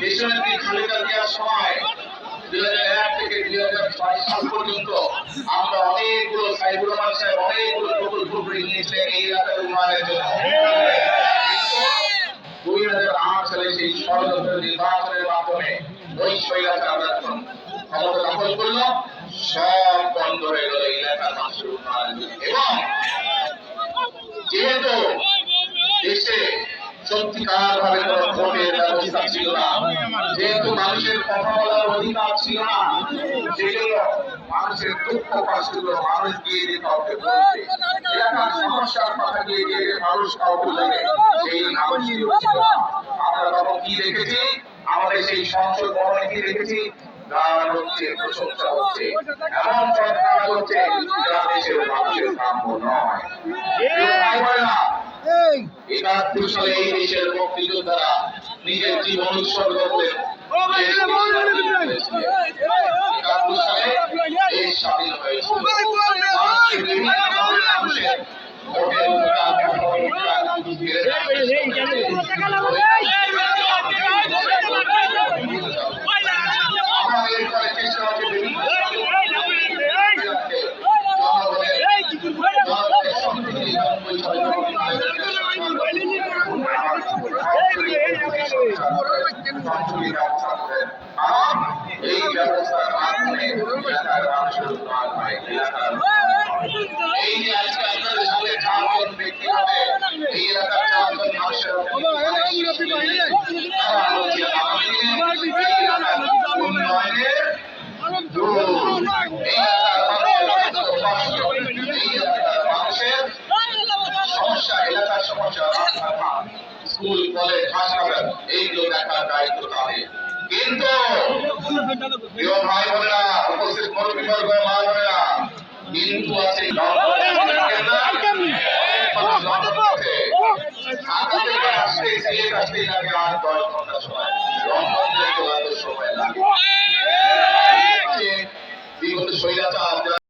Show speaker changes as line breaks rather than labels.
দেশনেত্রী খালেদা জিয়ার সময় দুই হাজার এক থেকে দুই হাজার ছয় সাল পর্যন্ত আমরা অনেকগুলো সাইবুর রহমান সাহেব অনেকগুলো প্রকল্প করে নিয়েছিলেন এই এলাকার উন্নয়নের জন্য দুই হাজার আট সালে সেই ষড়যন্ত্র নির্বাচনের মাধ্যমে ওই শৈলাচার যখন ক্ষমতা দখল করল সব বন্ধ হয়ে গেল এই এলাকার মানুষের উন্নয়নের জন্য। এবং যেহেতু দেশে সত্যিকার ভাবে কোনো ভোটের ব্যবস্থা ছিল না। যেহেতু মানুষের কথা বলার অধিকার ছিল না, সেজন্য মানুষের দুঃখ কষ্টগুলো মানুষ গিয়ে যে কাউকে বলতে এলাকার সমস্যার কথা গিয়ে যে মানুষ কাউকে বলে সেই মানুষই আমরা। তখন কি দেখেছি আমাদের সেই সংসদ ভবনে কি দেখেছি গান হচ্ছে, প্রশংসা হচ্ছে। এমন সরকার হচ্ছে যা দেশের মানুষের কাম্য নয়। কেউ বোনেরা, সালে এই দেশের মুক্তিযোদ্ধারা নিজের জীবন উৎসর্গ করে একাত্তর সালে দেশ স্বাধীন হয়েছিল আজকে বিভিন্ন ধরনের মানুষের ভোটের অধিকার, ভোটের অধিকার ঘিরে আমাদের এখানে চেষ্টা হচ্ছে বিভিন্ন জনগণের জনগণের সম্পৃক্তি এবং কারণ এই ব্যবস্থার মাধ্যমে এলাকার মানুষের উন্নয়ন হয় এলাকার এই যে আজকে আপনাদের সামনে চারজন ব্যক্তি হবে এই এলাকার চারজন মানুষের উন্নয়নের এই এলাকার মানুষের সমস্যা এলাকার সমস্যা স্কুল, কলেজ, হাসপাতাল এইগুলো দেখার দায়িত্ব তাদের। কিন্তু ভাই বোনেরা, উপস্থিত মনোবিসর্গ মা বোনেরা কিন্তু আছে ঘণ্টা সময় সময় লাগে।